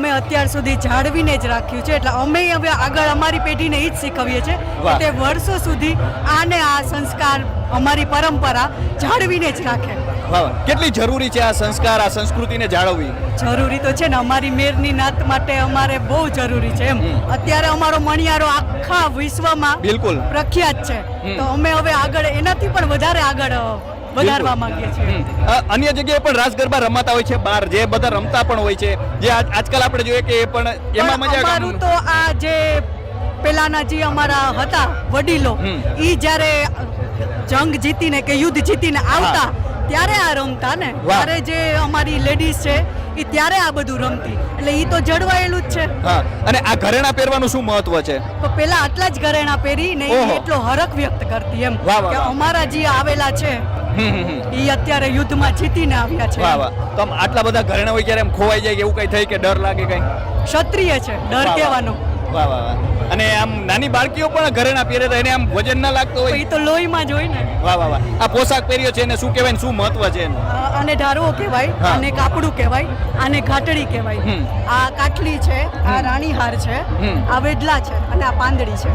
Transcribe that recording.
અમે અત્યાર સુધી જાળવીને જ રાખ્યું છે. એટલે અમે હવે આગળ અમારી પેઢીને એ જ શીખવીએ છીએ કે તે વર્ષો સુધી આને આ સંસ્કાર અમારી પરંપરા જાળવીને જ રાખે. કેટલી જરૂરી છે આ સંસ્કાર આ સંસ્કૃતિને જાળવવી? જરૂરી તો છે ને અમારી મેરની નાત માટે અમારે બહુ જરૂરી છે એમ. અત્યારે અમારો મણિયારો આખા વિશ્વમાં બિલકુલ. પ્રખ્યાત છે. તો અમે હવે આગળ એનાથી પણ વધારે આગળ વધારવા માંગીએ છીએ. અન્ય જગ્યાએ પણ રાસ ગરબા રમાતા હોય છે બહાર જે બધા રમતા પણ હોય છે જે આજકાલ આપણે જોઈએ કે એ પણ એમાં મજા અમારું તો આ જે પેલાના જે અમારા હતા વડીલો. ઈ જ્યારે જંગ જીતીને કે યુદ્ધ જીતીને આવતા ત્યારે આ રમતા ને. ત્યારે જે અમારી લેડીઝ છે એ ત્યારે આ બધું રમતી. એટલે એ તો જળવાયેલું જ છે. અને આ ઘરેણા પહેરવાનું શું મહત્વ છે? તો પેલા આટલા જ ઘરેણા પહેરી ને. એટલો હરખ વ્યક્ત કરતી એમ કે અમારા જે આવેલા છે ઈ અત્યારે યુદ્ધમાં જીતીને આવ્યા છે. વાહ વાહ. તો આમ આટલા બધા ઘરેણા હોય ક્યારે એમ ખોવાઈ જાય કે એવું કઈ થાય કે ડર લાગે કઈ? ક્ષત્રિય છે ડર. કહેવાનો. વાહ વાહ વાહ. અને આમ નાની બાળકીઓ પણ ઘરેણા પહેરે તો એને આમ વજન ના લાગતો હોય. એ તો લોહીમાં જ હોય ને. વાહ વાહ વાહ. આ પોશાક પહેર્યો છે એને શું કહેવાય ને શું મહત્વ છે એનું? આને ઢારવો કહેવાય આને કાપડું કહેવાય આને ઘાટડી કહેવાય. આ કાટલી છે આ રાણીહાર છે આ વેડલા છે અને આ પાંદડી છે.